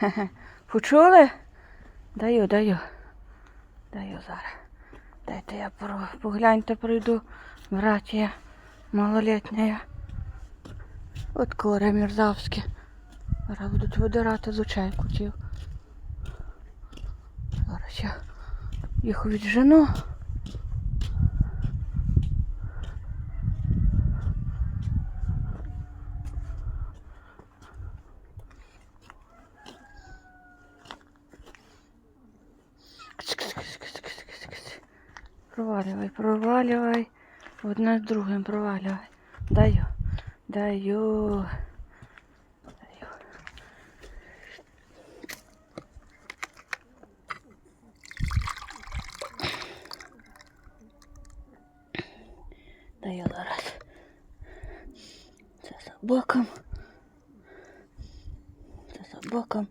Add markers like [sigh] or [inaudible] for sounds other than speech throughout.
Хе-хе. [laughs] Почули? Даю, даю. Даю зараз. Дайте я погляньте, прийду. Братія малолітня. От кори мерзавські. Зараз будуть видирати з очей кутів. Зараз я їх віджену. Проваливай, проваливай. Одне з другим проваливай. Даю. Даю. Даю. Даю зараз. Це собакам. Це собакам.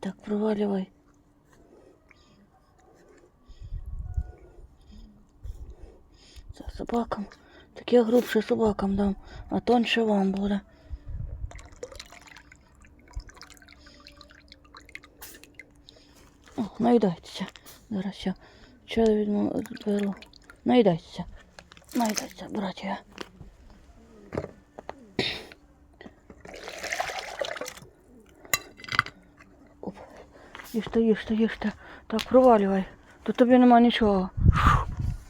Так, проваливай. Собакам. Таке грубше собакам дам, а тонше вам буде. О, наїдайтеся. Зараз я чай візьму, беру. Наїдайтеся. Наїдайтеся, браття. Оп. Їжте, їжте, їжте. Так, провалювай. Тут тобі нема нічого. Фу.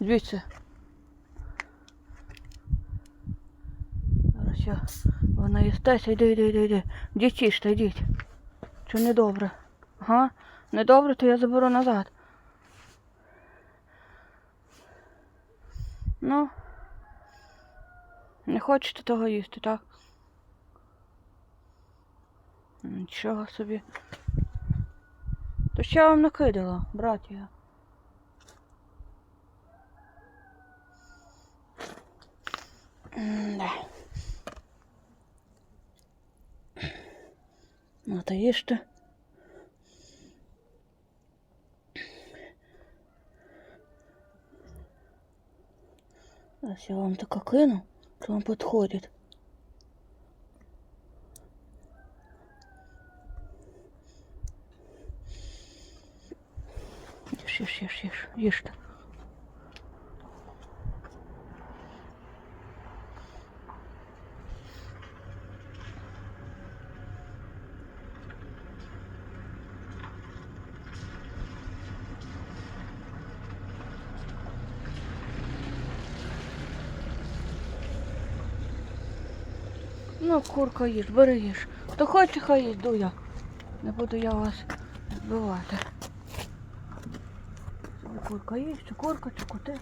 Звідси. Зараз я. Вона їстеся, йди, йди, йди, йди. Йдіть їжте, йдіть. Чи недобре? Ага? Недобре, то я заберу назад. Ну. Не хочете того їсти, так? Нічого собі. То що я вам накидала, братія? Да. Ну, то їжте. Зараз я вам тако кину, що вам підходить. Їж, їж, їж, їж, їжте. Ну, курка їж, бери їж. Хто хоче, хай їсть, дуя. Не буду я вас збивати. Курка їсть, чи курка, чи коти.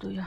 Дуя.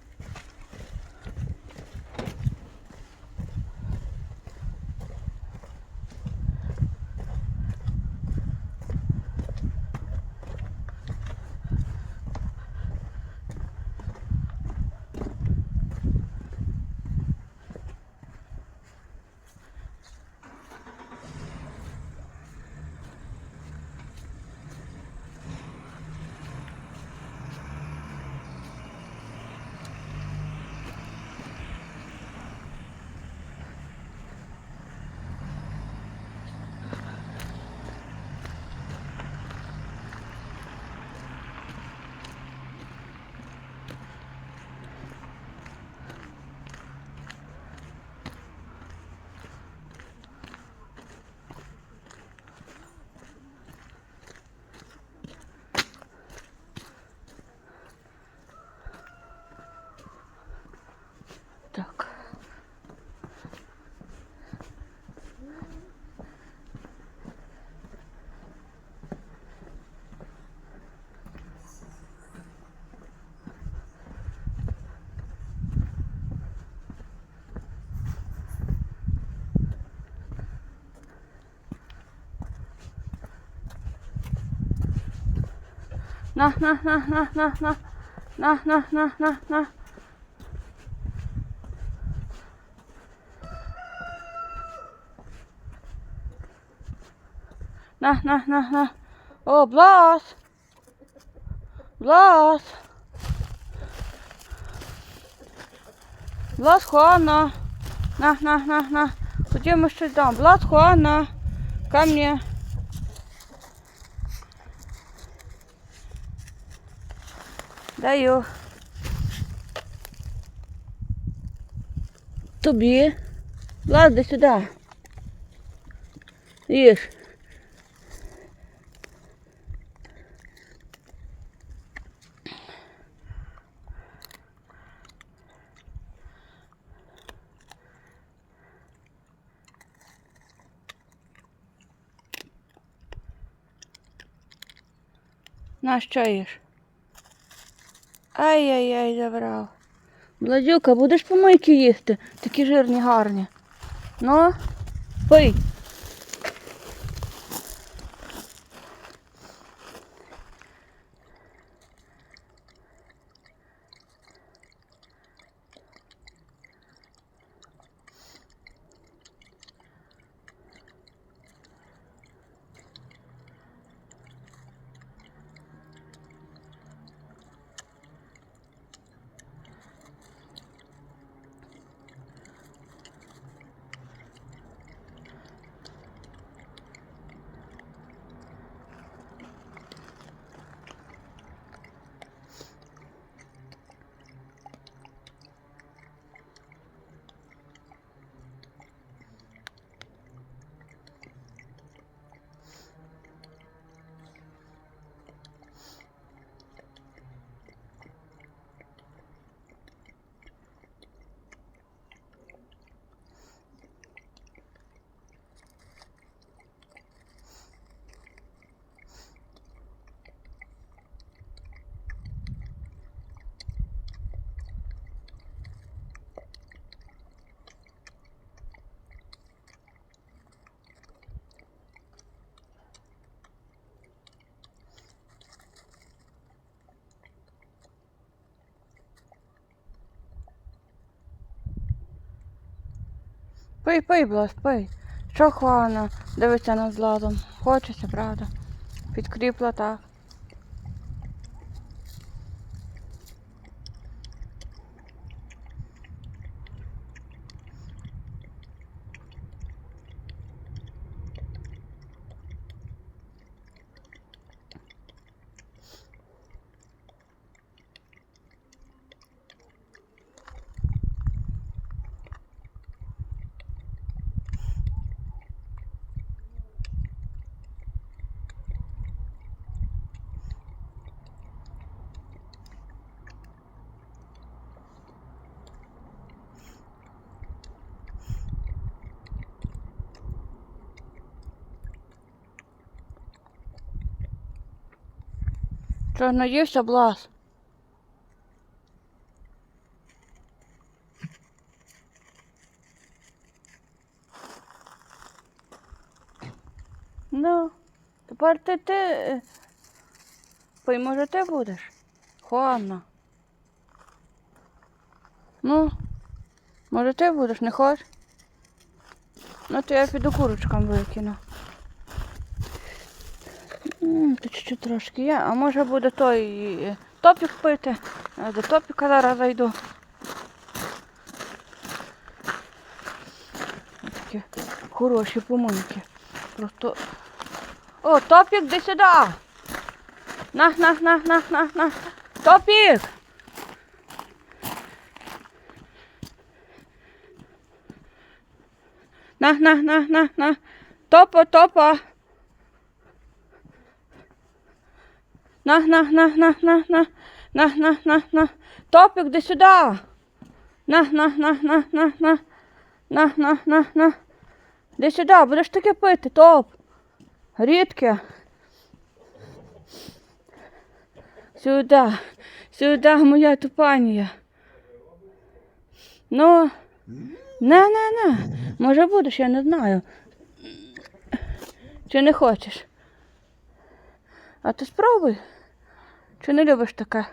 На, на, на, на, на, на. На, на, на, на, на. На, на, на, на. О, Блас. Блас. Блас, Хуана. На, на, на, на. Ходімо щось дам. Блас, Хуана. Ко мне. Даю. Тобі. Іди сюди. Їж. На що їш? Ай-яй-яй, забрав. Бладюка, будеш помийки їсти? Такі жирні, гарні. Ну, пий. Пий, пий, Блас, пий. Що хвана? дивиться над златом. Хочеться, правда? Підкріпла так. Що, наївся, Блас? Ну, тепер ти ти. е, Пий, може, ти будеш? Хуанна. Ну, може ти будеш, не хочеш? Ну, то я піду курочкам викину. Тут чуть-чуть трошки є, а може буде той е, топік пити, до топіка зараз зайду. Такі хороші поминки. Просто... О, топік де сюди! Нах, нах, нах, нах, нах, нах. Топік! Нах, нах, нах, нах, нах. Топа, топа. На, на, на, на, на, на, на, на, на, на. Топик, де сюди. На, на, на, на, на, на. На, на, на, на. Де сюди, будеш таке пити, топ. Рідке. Сюди, сюди, моя тупанія. Ну, на, на, на. Може будеш, я не знаю. Чи не хочеш? А ти спробуй. Чи не любиш таке?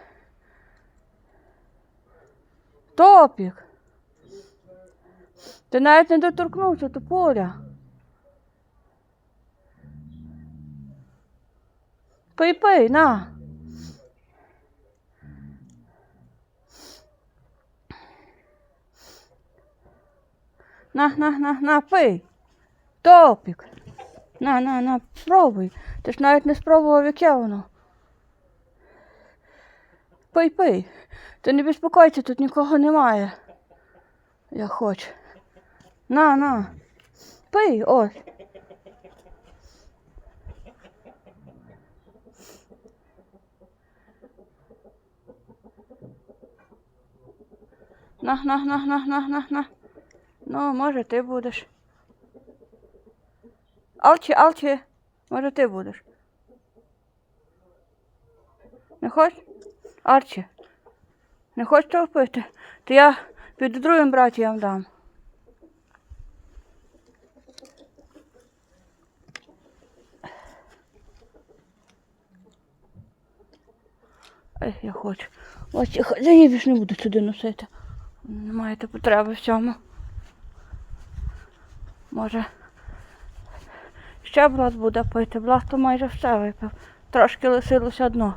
Топік. Ти навіть не доторкнувся до поля. Пий, пий, на. На, на, на, на, пий. Топік. На, на, на, спробуй. Ти ж навіть не спробував, яке воно. Пий, пий. Ти не безпокойся, тут нікого немає. Я хочу. На, на. Пий, ось. На, на, на, на, на, на, на. Ну, може, ти будеш. Алчі, алчі, може ти будеш. Не хочеш? Арчі, не хочеш того пити? То я піду другим братіям дам. Ей, я хочу. Ось хо- не буду сюди носити. Не маєте потреби в цьому. Може. Ще Влад буде пити. Влад то майже все випив. Трошки лишилося дно.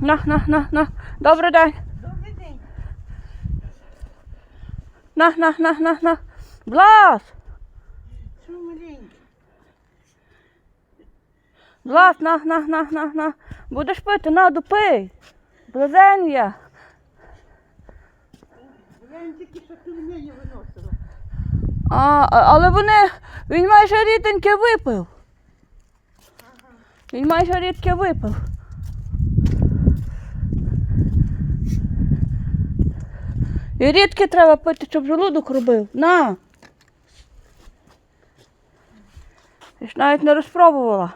На, на, на, на. Добрий день. Добрий день. На, на, на, на, на. Влад! Що маленький? Влад, на, на, на, на, на. Будеш пити, на, допий. Блазенія. Я їм тільки що пельмені виносила. А, а- але вони, він майже ріденьке випив. Він майже рідке випив. І рідке треба пити, щоб желудок робив. На. Я ж навіть не розпробувала.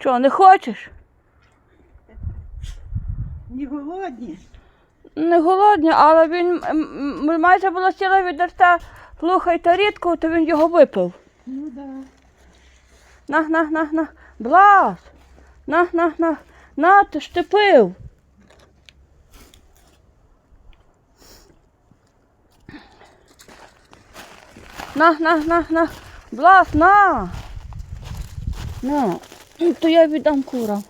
Чого, не хочеш? Не голодні. Не голодні, але він м, майже була ціла відерта слухайте рідку, то він його випив. Ну да. На, на, на, на. Блаз. На, на, на. На, ти ж ти пив. На, на, на, на. Блаз, на. На. Ну, То я віддам курам.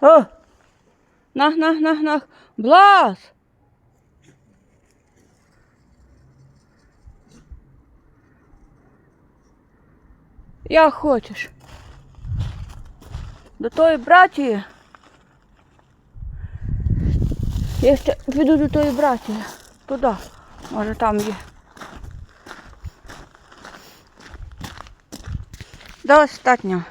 О! На, на, на, на. Блаз! Як хочеш. До тої братії. Я ще піду до тої братії. Туди. Може там є. Достатньо.